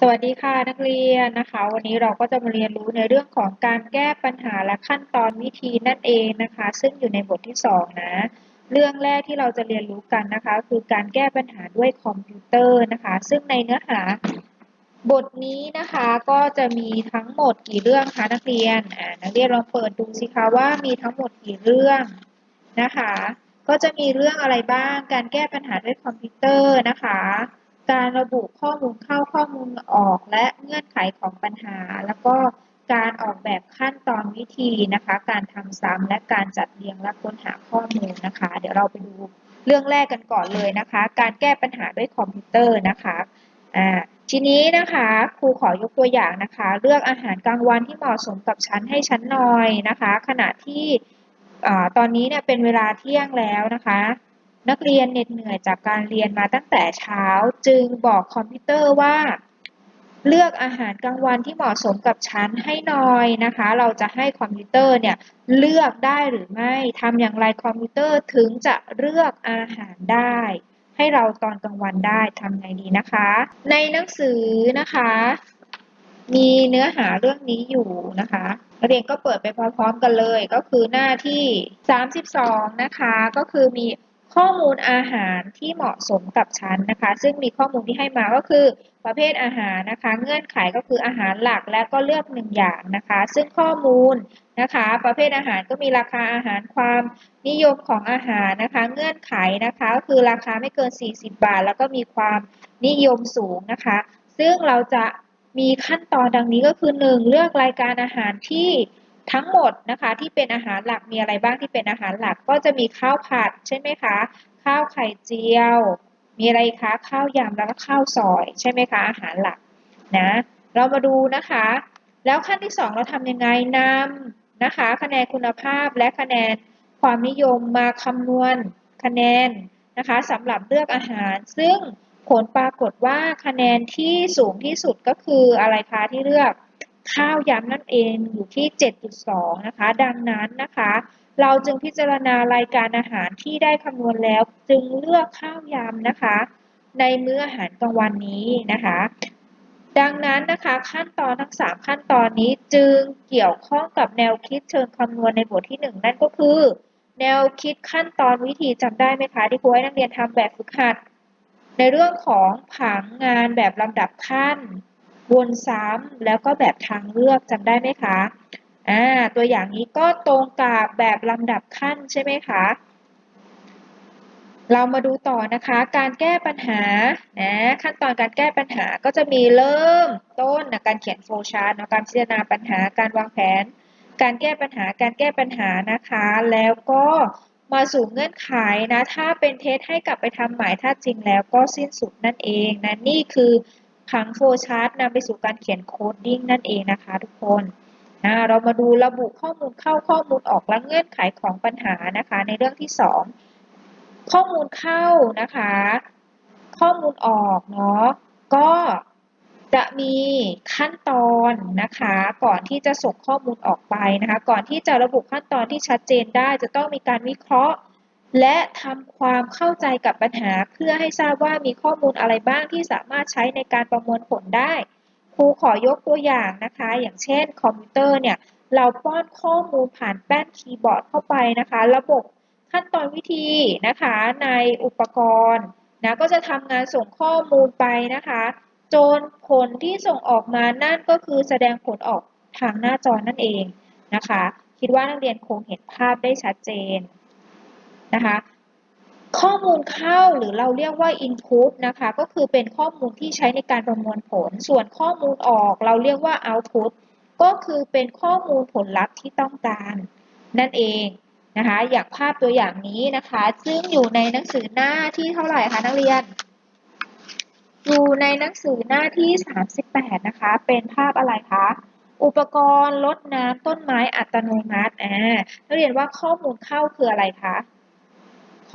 สวัสดีค่ะนักเรียนนะคะ วันนี้เราก็จะมาเรียนรู้ในเรื่องของการแก้ปัญหาและขั้นตอนวิธีนั่นเองนะคะ ซึ่งอยู่ในบทที่สองนะเรื่องแรกที่เราจะเรียนรู้กันนะคะ คือการแก้ปัญหาด้วยคอมพิวเตอร์นะคะ ซึ่งในเนื้อหาบทนี้นะคะก็จะมีทั้งหมดกี่เรื่องคะนักเรียนอ่านักเรียนลองเปิดดูสิคะว่ามีทั้งหมดกี่เรื่องนะคะ ก็จะมีเรื่องอะไรบ้าง การแก้ปัญหาด้วยคอมพิวเตอร์นะคะ การระบุข้อมูลเข้าข้อมูลออก และเงื่อนไขของปัญหา แล้วก็การออกแบบขั้นตอนวิธีนะคะ การทำซ้ำและการจัดเรียงและค้นหาข้อมูลนะคะ เดี๋ยวเราไปดูเรื่องแรกกันก่อนเลยนะคะ การแก้ปัญหาด้วยคอมพิวเตอร์นะคะอ่าทีนี้นะคะครูขอยกตัวอย่างนะคะ เลือกอาหารกลางวันที่เหมาะสมกับชั้นให้ชั้นหน่อยนะคะ ขณะที่ตอนนี้เนี่ยเป็นเวลาเที่ยงแล้วนะคะ นักเรียนเหน็ดเหนื่อยจากการเรียนมาตั้งแต่เช้า จึงบอกคอมพิวเตอร์ว่า เลือกอาหารกลางวันที่เหมาะสมกับชั้นให้หน่อยนะคะ เราจะให้คอมพิวเตอร์เนี่ยเลือกได้หรือไม่ทำอย่างไรคอมพิวเตอร์ถึงจะเลือกอาหารได้ ให้เราตอนกลางวันได้ทำไงดีนะคะ ในหนังสือนะคะ มีเนื้อหาเรื่องนี้อยู่นะคะนักเรียนก็เปิดไปพร้อมๆกันเลยก็คือหน้าที่ 32 นะคะ ก็คือมี ข้อมูลอาหารที่เหมาะสมกับชั้นนะคะ ซึ่งมีข้อมูลที่ให้มาก็คือ ประเภทอาหารนะคะ เงื่อนไขก็คืออาหารหลักและก็เลือกหนึ่งอย่างนะคะ ซึ่งข้อมูลนะคะ ประเภทอาหารก็มีราคาอาหารความนิยมของอาหารนะคะ เงื่อนไขนะคะก็คือราคาไม่เกิน 40 บาท แล้วก็มีความนิยมสูงนะคะ ซึ่งเราจะมีขั้นตอนดังนี้ก็คือ 1. เลือกรายการอาหารที่ ทั้งหมดนะคะที่เป็นอาหารหลักมีอะไรบ้างที่เป็นอาหารหลักก็จะมีข้าวผัดใช่ไหมคะ ข้าวไข่เจียว มีอะไรคะข้าวยำแล้วก็ข้าวซอยใช่ไหมคะอาหารหลักนะเรามาดูนะคะ แล้วขั้นที่ 2 เราทำยังไงนำนะคะคะแนนคุณภาพและคะแนนความนิยมมาคำนวณคะแนนนะคะสำหรับเลือกอาหาร ซึ่งผลปรากฏว่าคะแนนที่สูงที่สุดก็คืออะไรคะที่เลือก ข้าวยำนั่นเองอยู่ที่ 7.2 นะคะ ดังนั้นนะคะ เราจึงพิจารณารายการอาหารที่ได้คำนวณแล้ว จึงเลือกข้าวยำนะคะ ในมื้ออาหารกลางวันนี้นะคะ ดังนั้นนะคะขั้นตอนทั้ง 3 ขั้นตอนนี้จึงเกี่ยวข้องกับแนวคิดเชิงคำนวณในบทที่ 1 นั่นก็คือ แนวคิดขั้นตอนวิธีจำได้ไหมคะที่ครูให้นักเรียนทำแบบฝึกหัด ในเรื่องของผังงานแบบลำดับขั้น วนซ้ำแล้วก็แบบทางเลือกจำได้ไหมคะอ่าตัวอย่างนี้ก็ตรงกับแบบลำดับขั้นใช่ไหมคะ เรามาดูต่อนะคะ การแก้ปัญหานะขั้นตอนการแก้ปัญหาก็จะมีเริ่มต้นนะการเขียนโฟล์ชาร์ตการพิจารณาปัญหาการวางแผน การแก้ปัญหาการแก้ปัญหานะคะ แล้วก็มาสู่เงื่อนไขนะ ถ้าเป็นเทสให้กลับไปทำหมายถ้าจริงแล้วก็สิ้นสุดนั่นเองนะนี่คือ ผังโฟลชาร์ตนำไปสู่การเขียนโคดดิ้งนั่นเองนะคะทุกคนนะเรามาดูระบุข้อมูลเข้าข้อมูลออกและเงื่อนไขของปัญหานะคะ ในเรื่องที่ 2 ข้อมูลเข้านะคะ ข้อมูลออกเนาะก็จะมีขั้นตอนนะคะ ก่อนที่จะส่งข้อมูลออกไปนะคะ ก่อนที่จะระบุขั้นตอนที่ชัดเจนได้จะต้องมีการวิเคราะห์ และทำความเข้าใจกับปัญหาเพื่อให้ทราบว่ามีข้อมูลอะไรบ้างที่สามารถใช้ในการประมวลผลได้ ครูขอยกตัวอย่างนะคะ อย่างเช่น คอมพิวเตอร์เนี่ยเราป้อนข้อมูลผ่านแป้นคีย์บอร์ดเข้าไปนะคะ ระบบขั้นตอนวิธีนะคะในอุปกรณ์นะก็จะทำงานส่งข้อมูลไปนะคะ จนผลที่ส่งออกมานั่นก็คือแสดงผลออกทางหน้าจอนั่นเองนะคะ คิดว่านักเรียนคงเห็นภาพได้ชัดเจน นะคะ ข้อมูลเข้าหรือเราเรียกว่า input นะคะ ก็คือเป็นข้อมูลที่ใช้ในการประมวลผล ส่วนข้อมูลออกเราเรียกว่า output ก็คือเป็นข้อมูลผลลัพธ์ที่ต้องการ นั่นเองนะคะ อย่างภาพตัวอย่างนี้นะคะ ซึ่งอยู่ในหนังสือหน้าที่เท่าไหร่คะนักเรียน อยู่ในหนังสือหน้าที่ 38 นะคะ เป็นภาพอะไรคะอุปกรณ์ลดน้ำต้นไม้อัตโนมัติอ่านักเรียนว่าข้อมูลเข้าคืออะไรคะ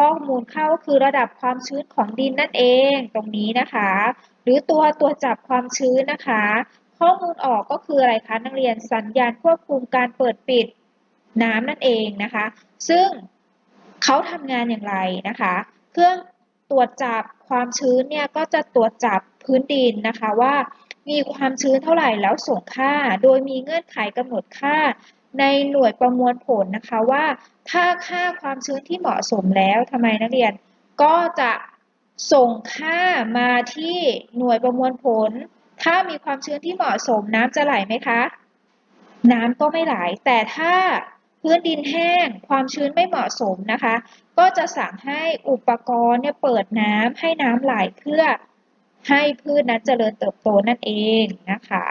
ข้อมูลเข้าคือระดับความชื้นของดินนั่นเองตรงนี้นะคะ หรือตัวตัวจับความชื้นนะคะ ข้อมูลออกก็คืออะไรคะนักเรียนสัญญาณควบคุมการเปิดปิดน้ำนั่นเองนะคะ ซึ่งเขาทำงานอย่างไรนะคะ เครื่องตรวจจับความชื้นเนี่ยก็จะตรวจจับพื้นดินนะคะว่ามีความชื้นเท่าไหร่แล้วส่งค่า โดยมีเงื่อนไขกำหนดค่า ในหน่วยประมวลผลนะคะว่า ถ้าค่าความชื้นที่เหมาะสมแล้วทำไมนักเรียนก็จะส่งค่ามาที่หน่วยประมวลผล ถ้ามีความชื้นที่เหมาะสมน้ำจะไหลไหมคะ น้ำก็ไม่ไหล แต่ถ้าพื้นดินแห้งความชื้นไม่เหมาะสมนะคะ ก็จะสั่งให้อุปกรณ์เนี่ยเปิดน้ำให้น้ำไหลเพื่อให้พืชนั้นเจริญเติบโตนั่นเองนะคะ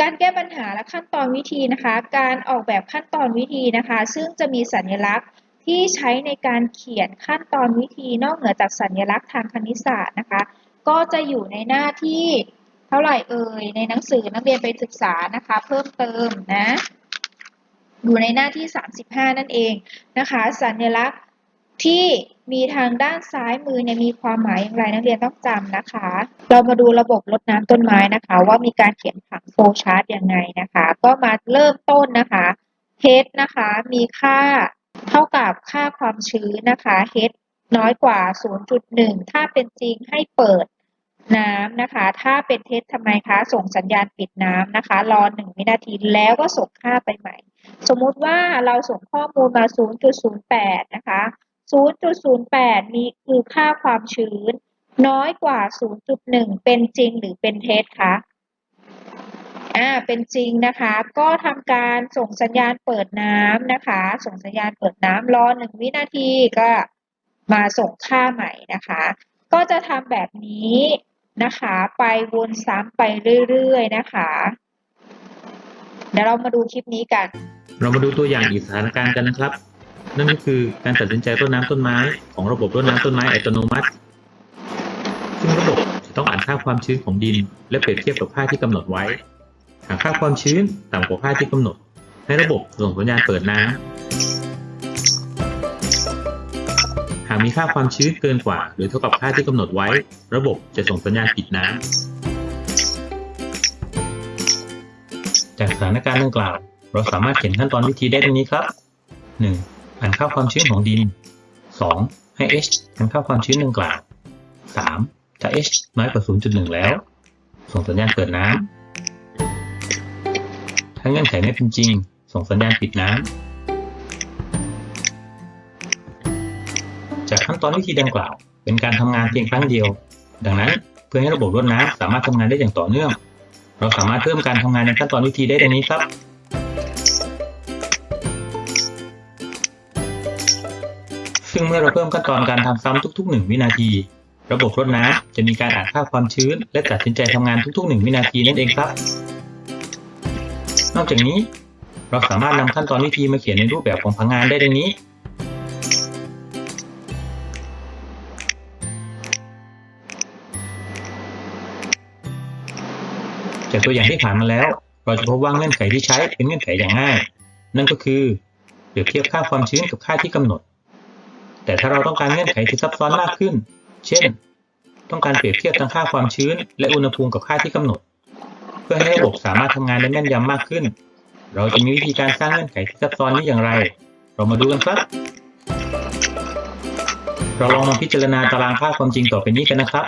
การแก้ปัญหาและขั้นตอนวิธีนะคะ การออกแบบขั้นตอนวิธีนะคะ ซึ่งจะมีสัญลักษณ์ที่ใช้ในการเขียนขั้นตอนวิธีนอกเหนือจากสัญลักษณ์ทางคณิตศาสตร์นะคะ ก็จะอยู่ในหน้าที่เท่าไหร่เอ่ยในหนังสือนักเรียนไปศึกษานะคะ เพิ่มเติมนะอยู่ในหน้าที่ 35 นั่นเองนะคะ สัญลักษณ์ที่ มีทางด้านซ้ายมือเนี่ยมีความหมายอย่างไรนักเรียนต้องจำนะคะ เรามาดูระบบรดน้ำต้นไม้นะคะ ว่ามีการเขียนผังโฟชาร์ตยังไงนะคะ ก็มาเริ่มต้นนะคะ h นะคะมีค่าเท่ากับค่าความชื้นนะคะ h น้อยกว่า 0.1 ถ้าเป็นจริงให้เปิดน้ำนะคะ ถ้าเป็นเท็จทำไมคะ ส่งสัญญาณปิดน้ำนะคะ รอ1วินาทีแล้วก็ส่งค่าไปใหม่ สมมุติว่าเราส่งข้อมูลมา 0.08 นะคะ 0.08 มีคือค่าความชื้น น้อยกว่า 0.1 เป็นจริงหรือเป็นเท็จคะอ่าเป็นจริงนะคะ ก็ทำการส่งสัญญาณเปิดน้ำนะคะ ส่งสัญญาณเปิดน้ำรอหนึ่งวินาทีก็มาส่งค่าใหม่นะคะ ก็จะทำแบบนี้นะคะ ไปวนซ้ำไปเรื่อยๆนะคะ เดี๋ยวเรามาดูคลิปนี้กัน เรามาดูตัวอย่างอีกสถานการณ์กันนะครับ นั่นก็คือการตัดสินใจต้นน้ำต้นไม้ของระบบรดน้ำต้นไม้อัตโนมัติ ซึ่งระบบจะต้องอ่านค่าความชื้นของดิน และเปรียบเทียบกับค่าที่กำหนดไว้ หากค่าความชื้นต่ำกว่าค่าที่กำหนด ให้ระบบส่งสัญญาณเปิดน้ำหากมีค่าความชื้นเกินกว่า หรือเท่ากับค่าที่กำหนดไว้ ระบบจะส่งสัญญาณปิดน้ำจากสถานการณ์ดังกล่าว เราสามารถเขียนขั้นตอนวิธีได้ดังนี้ครับ 1. อ่านค่าความชื้นของดิน 2. ให้ h อ่านค่าความชื้นดังกล่าว 3. ถ้า h น้อยกว่า 0.1 แล้ว ส่งสัญญาณเปิดน้ำถ้าเงื่อนไขไม่เป็นจริง ส่งสัญญาณปิดน้ำจากขั้นตอนวิธีดังกล่าว เป็นการทำงานเพียงครั้งเดียว ดังนั้นเพื่อให้ระบบรดน้ำสามารถทำงานได้อย่างต่อเนื่อง เราสามารถเพิ่มการทำงานในขั้นตอนวิธีได้ดังนี้ครับ ซึ่งเมื่อเราเพิ่มขั้นตอนการทำซ้ำทุก ๆ 1 วินาที ระบบรดน้ำจะมีการอ่านค่าความชื้น และตัดสินใจทำงานทุก ๆ 1 วินาทีนั่นเองครับ นอกจากนี้ เราสามารถนำขั้นตอนวิธีมาเขียนในรูปแบบของผังงานได้ดังนี้ จากตัวอย่างที่ผ่านมาแล้ว เราจะพบว่าเงื่อนไขที่ใช้เป็นเงื่อนไขอย่างง่าย นั่นก็คือเปรียบเทียบค่าความชื้นกับค่าที่กำหนด แต่ถ้าเราต้องการเงื่อนไขที่ซับซ้อนมากขึ้น เช่น ต้องการเปรียบเทียบทั้งค่าความชื้น และอุณหภูมิกับค่าที่กำหนด เพื่อให้ระบบสามารถทำงานได้แม่นยำมากขึ้น เราจะมีวิธีการสร้างเงื่อนไขที่ซับซ้อนนี้อย่างไร เรามาดูกันครับ เราลองมาพิจารณาตารางค่าความจริงต่อไปนี้กันนะครับ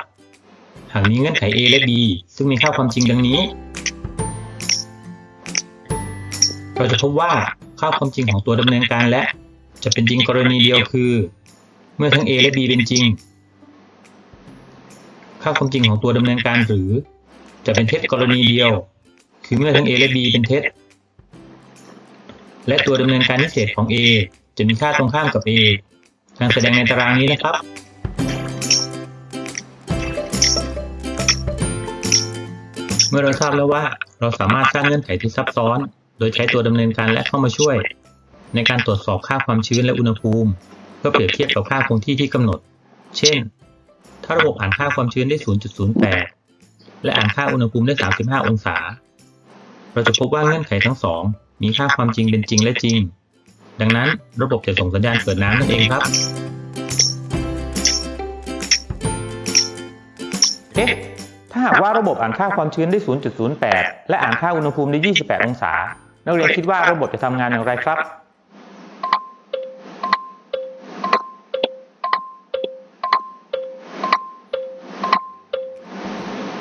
หากมีเงื่อนไข A และ B ซึ่งมีค่าความจริงดังนี้ เราจะพบว่าค่าความจริงของตัวดำเนินการและจะเป็นจริงกรณีเดียวคือ เมื่อทั้ง A และ B เป็นจริง ค่าความจริงของตัวดำเนินการหรือ จะเป็นเท็จกรณีเดียว คือเมื่อทั้ง A และ B เป็นเท็จ และตัวดำเนินการพิเศษของ A จะมีค่าตรงข้ามกับ A ดังแสดงในตารางนี้นะครับเมื่อเราทราบแล้วว่าเราสามารถสร้างเงื่อนไขที่ซับซ้อน โดยใช้ตัวดำเนินการและเข้ามาช่วย ในการตรวจสอบค่าความชื้นและอุณหภูมิ พื่อเปรียบเทียบกับค่าคงที่ที่กำหนด เช่น ถ้าระบบอ่านค่าความชื้นได้ 0.08 และอ่านค่าอุณหภูมิได้ 35 องศา เราจะพบว่าเงื่อนไขทั้งสอง มีค่าความจริงเป็นจริงและจริง ดังนั้นระบบจะส่งสัญญาณเปิดน้ำนั่นเองครับ เอ๊ะ ถ้าหากว่าระบบอ่านค่าความชื้นได้ 0.08 และอ่านค่าอุณหภูมิได้ 28 องศา นักเรียนคิดว่าระบบจะทำงานอย่างไรครับ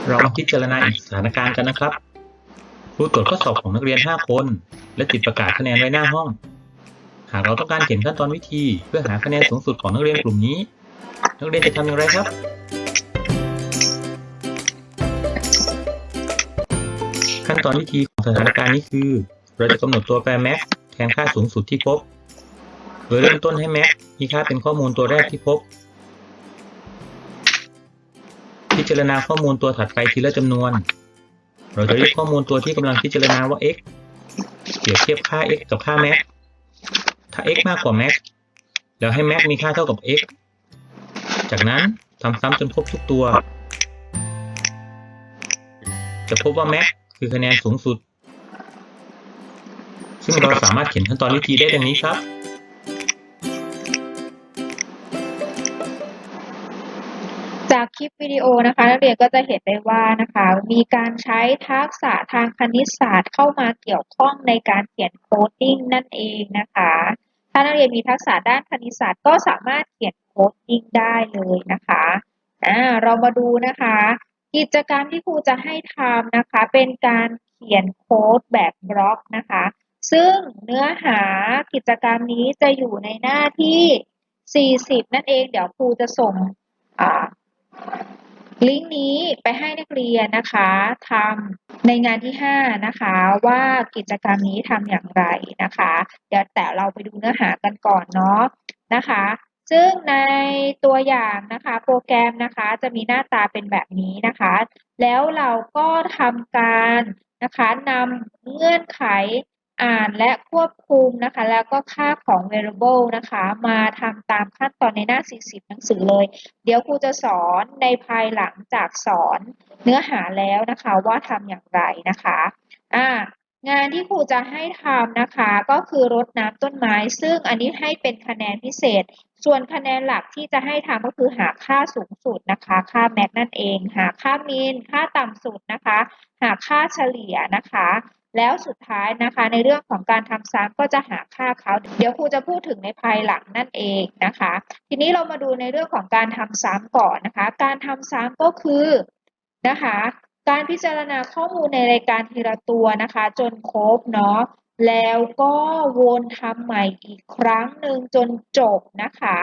เรามาพิจารณาอีกสถานการณ์กันนะครับครูตรวจข้อสอบของนักเรียน 5 คน และติดประกาศคะแนนไว้หน้าห้อง หากเราต้องการเขียนขั้นตอนวิธี เพื่อหาคะแนนสูงสุดของนักเรียนกลุ่มนี้ นักเรียนจะทำอย่างไรครับ ขั้นตอนวิธีของสถานการณ์นี้คือ เราจะกำหนดตัวแปร max แทนค่าสูงสุดที่พบ โดยเริ่มต้นให้ max มีค่าเป็นข้อมูลตัวแรกที่พบ จารณาข้อมูลตัวถัดไปทีละจำนวน เราจะเรียกข้อมูลตัวที่กำลังพิจารณาว่า x เปรียบเทียบค่า x กับค่า max ถ้า x มากกว่า max แล้วให้ max มีค่าเท่ากับ x จากนั้นทำซ้ำจนครบทุกตัว จะพบว่า max คือคะแนนสูงสุด ซึ่งเราสามารถเขียนขั้นตอนวิธีได้ดังนี้ครับ คลิปวิดีโอนะคะ นักเรียนก็จะเห็นได้ว่านะคะ มีการใช้ทักษะทางคณิตศาสตร์เข้ามาเกี่ยวข้องในการเขียนโคดดิ้งนั่นเองนะคะ ถ้านักเรียนมีทักษะด้านคณิตศาสตร์ก็สามารถเขียนโคดดิ้งได้เลยนะคะอ่าเรามาดูนะคะ กิจกรรมที่ครูจะให้ทำนะคะ เป็นการเขียนโค้ดแบบบล็อกนะคะ ซึ่งเนื้อหากิจกรรมนี้จะอยู่ในหน้าที่ 40 นั่นเอง เดี๋ยวครูจะส่งอ่า ลิงก์นี้ไปให้นักเรียนนะคะทำในงานที่ 5 นะคะ ว่ากิจกรรมนี้ทำอย่างไรนะคะ เดี๋ยวแต่เราไปดูเนื้อหากันก่อนเนาะนะคะ ซึ่งในตัวอย่างนะคะโปรแกรมนะคะจะมีหน้าตาเป็นแบบนี้นะคะ แล้วเราก็ทำการนะคะนำเงื่อนไข อ่านและควบคุมนะคะ แล้วก็ค่าของ variable นะคะ มาทำตามขั้นตอนในหน้า 40 หนังสือเลย เดี๋ยวครูจะสอนในภายหลังจากสอนเนื้อหาแล้วนะคะว่าทำอย่างไรนะคะอ่างานที่ครูจะให้ทำนะคะก็คือรดน้ำต้นไม้ ซึ่งอันนี้ให้เป็นคะแนนพิเศษ ส่วนคะแนนหลักที่จะให้ทำก็คือหาค่าสูงสุดนะคะ ค่าแม็กนั่นเอง หาค่ามินค่าต่ำสุดนะคะ หาค่าเฉลี่ยนะคะ แล้วสุดท้ายนะคะ ในเรื่องของการทำซ้ำก็จะหาค่าเขาเดี๋ยวครูจะพูดถึงในภายหลังนั่นเองนะคะ ทีนี้เรามาดูในเรื่องของการทำซ้ำก่อนนะคะ การทำซ้ำก็คือนะคะ การพิจารณาข้อมูลในรายการทีละตัวนะคะ จนครบเนาะแล้วก็วนทำใหม่อีกครั้งหนึ่งจนจบนะคะ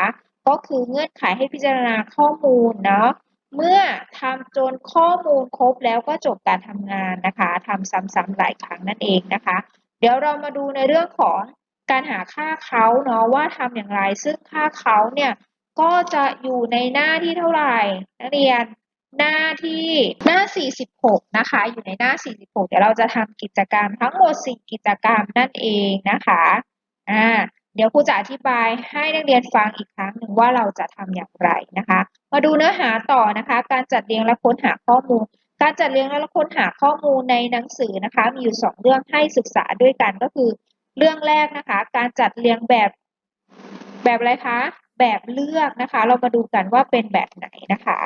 ก็คือเงื่อนไขให้พิจารณาข้อมูลเนาะ เมื่อทำจนข้อมูลครบแล้วก็จบการทำงานนะคะทำซ้ำๆหลายครั้งนั่นเองนะคะ เดี๋ยวเรามาดูในเรื่องของการหาค่าเขาเนาะว่าทำอย่างไร ซึ่งค่าเขาเนี่ยก็จะอยู่ในหน้าที่เท่าไหร่นักเรียนหน้าที่หน้า 46 นะคะ อยู่ในหน้า 46 เดี๋ยวเราจะทำกิจกรรมทั้งหมด 4 กิจกรรมนั่นเองนะคะอ่า เดี๋ยวครูจะอธิบายให้นักเรียนฟังอีกครั้งหนึ่งว่าเราจะทำอย่างไรนะคะ มาดูเนื้อหาต่อนะคะ การจัดเรียงและค้นหาข้อมูล การจัดเรียงและค้นหาข้อมูลในหนังสือนะคะ มีอยู่ 2 เรื่องให้ศึกษาด้วยกันก็คือ เรื่องแรกนะคะ การจัดเรียงแบบแบบอะไรคะ แบบเลือกนะคะ เรามาดูกันว่าเป็นแบบไหนนะคะ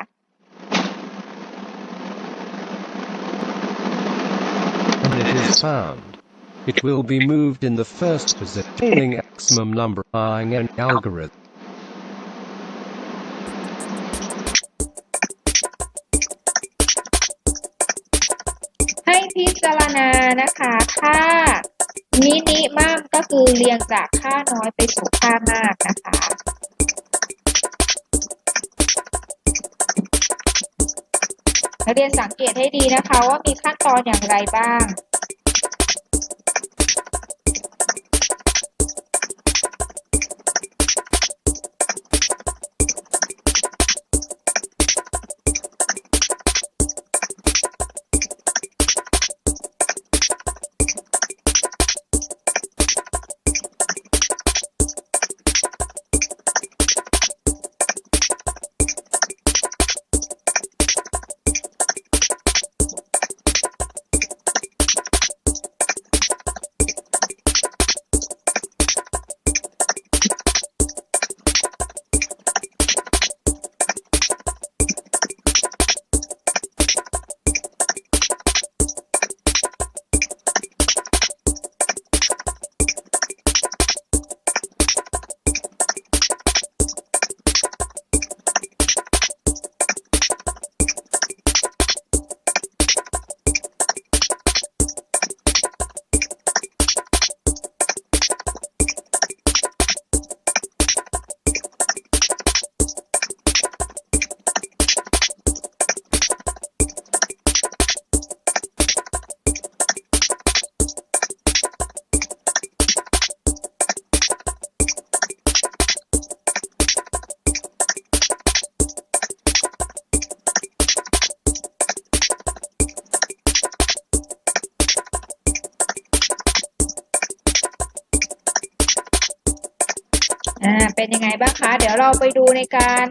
it will be moved in the first positioning maximum number buying an algorithm. ให้พิจารณานะคะค่ามินิมัมก็คือเรียงจากค่าน้อยไปสู่ค่ามากนะคะนักเรียนสังเกตให้ดีนะคะว่ามีขั้นตอนอย่างไรบ้าง ในการ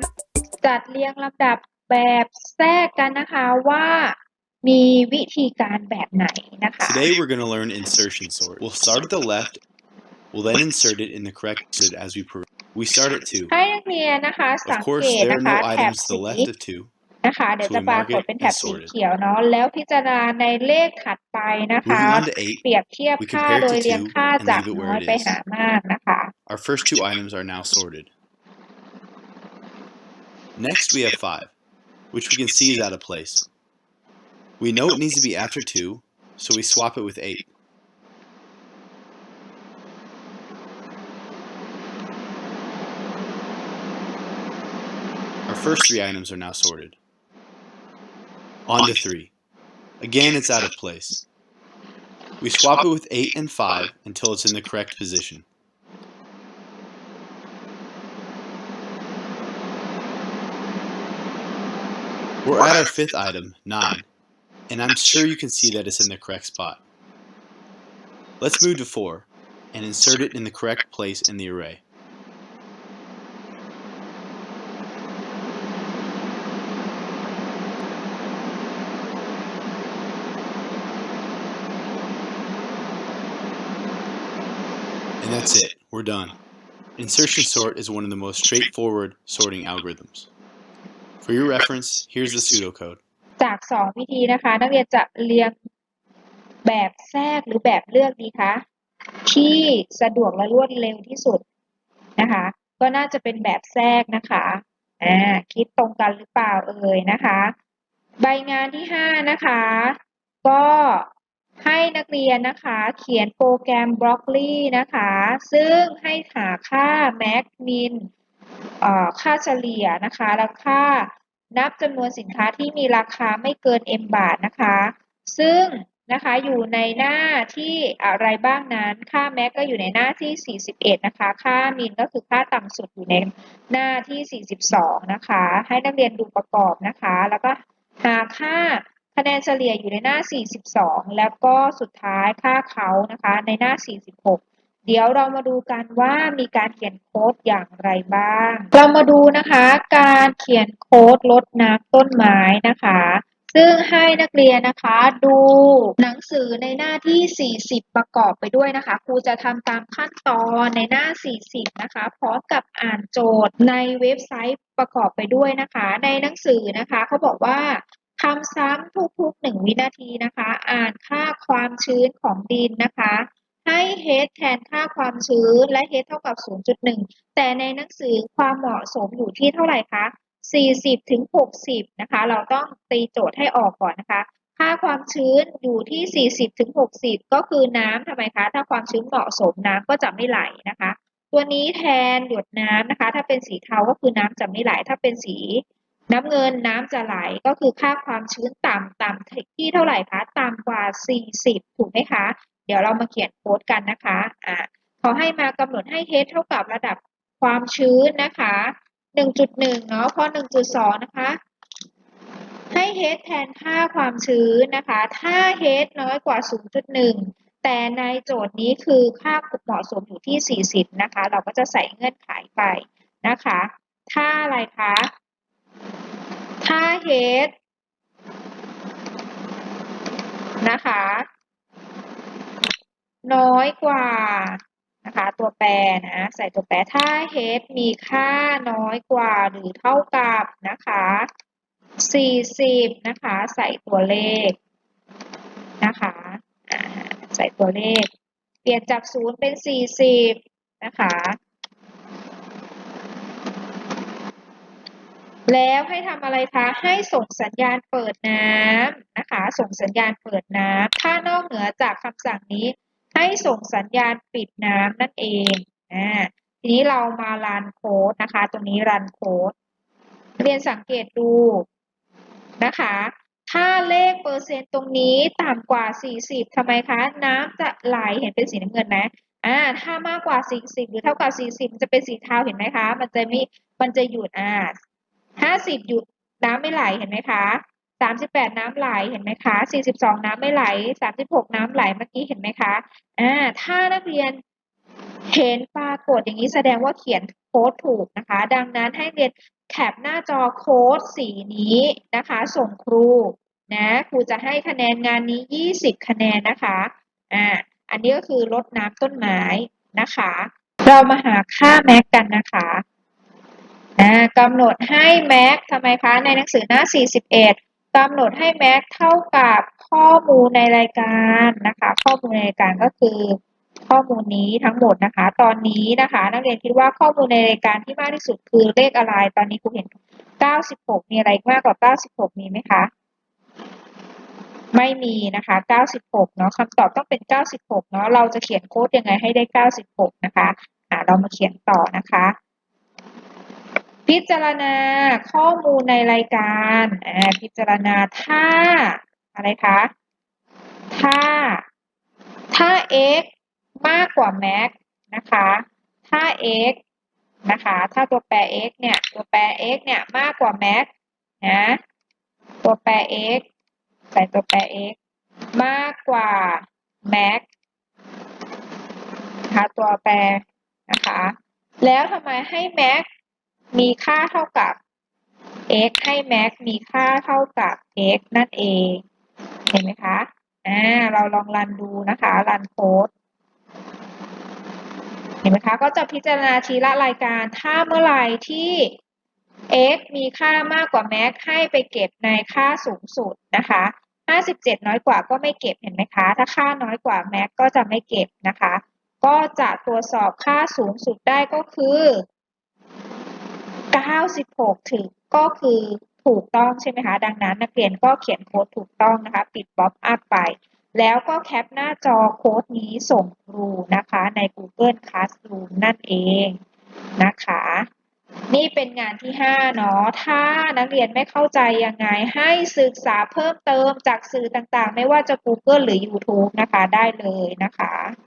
จัดเรียงลำดับแบบแทรกกันนะคะว่ามีวิธีการแบบไหนนะคะ Today we're going to learn insertion sort. We'll start at the left. We'll then insert it in the correct order as we progress. We start at 2. ให้นักเรียนนะคะ สั Of ง course, เกต there นะ are คะ no แถบ items to สี the left of 2. นะคะเดี๋ยว So จะ we ปรา mark กฏ it เป็นแถบ as สี sorted. เขียวเนาะแล้วพิจารณาในเลขถัดไปนะคะ Moving on to 8. เปรียบเทียบ We ค่า compare โด to ยเรียง two ค่า and จาก leave it น้อย where it ไป is. หามากนะคะ Our first two items are now sorted. Next, we have 5, which we can see is out of place. We know it needs to be after 2, so we swap it with 8. Our first three items are now sorted. On to 3. Again, it's out of place. We swap it with 8 and 5 until it's in the correct position. We're at our fifth item, 9, and I'm sure you can see that it's in the correct spot. Let's move to 4 and insert it in the correct place in the array. And that's it, we're done. Insertion sort is one of the most straightforward sorting algorithms. For your reference, here's the pseudocode. จากสองวิธีนะคะ นักเรียนจะเรียงแบบแทรกหรือแบบเลือกดีคะที่สะดวกและรวดเร็วที่สุดนะคะ ก็น่าจะเป็นแบบแทรกนะคะอ่าคิดตรงกันหรือเปล่าเอ่ยนะคะ ใบงานที่ห้านะคะ ก็ให้นักเรียนนะคะ เขียนโปรแกรม Broccoli นะคะ ซึ่งให้หาค่า max min ค่าเฉลี่ยนะคะแล้วค่านับจำนวนสินค้าที่มีราคาไม่เกิน m บาทนะคะ ซึ่งนะคะอยู่ในหน้าที่อะไรบ้างนั้น ค่า max ก็อยู่ในหน้าที่ 41 นะคะ ค่า min ก็คือค่าต่ำสุดอยู่ในหน้าที่ 42 นะคะ ให้นักเรียนดูประกอบนะคะ แล้วก็หาค่าคะแนนเฉลี่ยอยู่ในหน้า 42 แล้วก็สุดท้ายค่าเขานะคะในหน้า 46 เดี๋ยวเรามาดูกันว่ามีการเขียนโค้ดอย่างไรบ้าง เรามาดูนะคะการเขียนโค้ดลดน้ำต้นไม้นะคะ ซึ่งให้นักเรียนนะคะดูหนังสือในหน้าที่ 40 ประกอบไปด้วยนะคะ ครูจะทำตามขั้นตอนในหน้า 40 นะคะ พร้อมกับอ่านโจทย์ในเว็บไซต์ประกอบไปด้วยนะคะ ในหนังสือนะคะเขาบอกว่าทำซ้ำทุกๆ 1 วินาทีนะคะ อ่านค่าความชื้นของดินนะคะ ให้ h แทนค่าความชื้นและ h เท่ากับ 0.1 แต่ในหนังสือความเหมาะสมอยู่ที่เท่าไหร่คะ 40ถึง60 นะคะ เราต้องตีโจทย์ให้ออกก่อนนะคะ ค่าความชื้นอยู่ที่ 40ถึง60 ก็คือน้ำทำไมคะ ถ้าความชื้นเหมาะสมน้ำก็จะไม่ไหลนะคะ ตัวนี้แทนหยดน้ำนะคะ ถ้าเป็นสีเทาก็คือน้ำจะไม่ไหล ถ้าเป็นสีน้ำเงินน้ำจะไหลก็คือค่าความชื้นต่ำต่ำที่เท่าไหร่คะ ต่ำกว่า 40 ถูกไหมคะ เดี๋ยวเรามาเขียนโค้ดกันนะคะอ่าเขาให้มากำหนดให้ h เท่ากับระดับความชื้นนะคะ 1.1 เนาะพอ 1.2 นะคะ ให้ h แทนค่าความชื้นนะคะ ถ้า h น้อยกว่า 0.1 แต่ในโจทย์นี้คือค่าเหมาะสมอยู่ที่ 40 นะคะ เราก็จะใส่เงื่อนไขไปนะคะ ถ้าอะไรคะ ถ้า h นะคะ น้อยกว่านะคะตัวแปรนะใส่ตัวแปรถ้า h มีค่าน้อยกว่าหรือเท่ากับนะคะ 40 นะคะ ใส่ตัวเลขนะคะใส่ตัวเลข เปลี่ยนจาก 0 เป็น 40 นะคะ แล้วให้ทำอะไรคะให้ส่งสัญญาณเปิดน้ำนะคะ ส่งสัญญาณเปิดน้ำถ้านอกเหนือจากคำสั่งนี้ ให้ส่งสัญญาณปิดน้ำนั่นเองอ่าทีนี้เรามารันโค้ดนะคะ ตรงนี้รันโค้ดเรียนสังเกตดูนะคะ ถ้าเลขเปอร์เซ็นต์ตรงนี้ต่ำกว่า 40ทำไมคะ น้ำจะไหลเห็นเป็นสีน้ำเงินไหมอ่าถ้ามากกว่า 40 หรือเท่ากับ 40มันจะเป็นสีเทาเห็นไหมคะ มันจะมีมันจะหยุดอ่า50 หยุดน้ำไม่ไหลเห็นไหมคะ 38น้ำไหลเห็นไหมคะ42น้ำไม่ไหล36น้ำไหลเมื่อกี้เห็นไหมคะอ่าถ้านักเรียนเห็นปรากฏอย่างนี้แสดงว่าเขียนโค้ดถูกนะคะ ดังนั้นให้เรียนแคปหน้าจอโค้ดสีนี้นะคะ ส่งครูนะครูจะให้คะแนนงานนี้ 20 คะแนนนะคะอ่าอันนี้ก็คือลดน้ำต้นไม้นะคะ เรามาหาค่าแม็กกันนะคะอ่ากำหนดให้แม็กทำไมคะในหนังสือหน้า 41 กำหนดให้แม็กเท่ากับข้อมูลในรายการนะคะ ข้อมูลในรายการก็คือ ข้อมูลนี้ทั้งหมดนะคะ ตอนนี้นะคะ นักเรียนคิดว่าข้อมูลในรายการที่มากที่สุดคือเลขอะไร ตอนนี้ครูเห็น 96 มีอะไรมากกว่า 96 มีไหมคะ ไม่มีนะคะ 96 เนาะคำตอบต้องเป็น 96 เนาะ เราจะเขียนโค้ดยังไงให้ได้ 96 นะคะ อ่าเรามาเขียนต่อนะคะ พิจารณาข้อมูลในรายการอ่าพิจารณาถ้าอะไรคะถ้าถ้า x มากกว่า max นะคะถ้า x นะคะถ้าตัวแปร x เนี่ยตัวแปร x เนี่ยมากกว่า max นะตัวแปร x ใส่ตัวแปร x มากกว่า max นะคะตัวแปรนะคะแล้วทำไมให้ max มีค่าเท่ากับ x ให้ max มีค่าเท่ากับ x นั่นเอง เห็นไหมคะอ่าเราลองรันดูนะคะรันโค้ดเห็นไหมคะ ก็จะพิจารณาทีละรายการ ถ้าเมื่อไหร่ที่ x มีค่ามากกว่า max ให้ไปเก็บในค่าสูงสุดนะคะ 57 น้อยกว่าก็ไม่เก็บเห็นไหมคะ ถ้าค่าน้อยกว่า max ก็จะไม่เก็บนะคะ ก็จะตรวจสอบค่าสูงสุดได้ก็คือ 96 ถึงก็คือถูกต้องใช่ไหมคะ ดังนั้นนักเรียนก็เขียนโค้ดถูกต้องนะคะ ปิดบ๊อบอัพไป แล้วก็แคปหน้าจอโค้ดนี้ส่งครูนะคะใน Google Classroom นั่นเองนะคะ นี่เป็นงานที่ 5 เนาะ ถ้านักเรียนไม่เข้าใจยังไงให้ศึกษาเพิ่มเติมจากสื่อต่างๆ ไม่ว่าจะ Google หรือ YouTube นะคะได้เลยนะคะ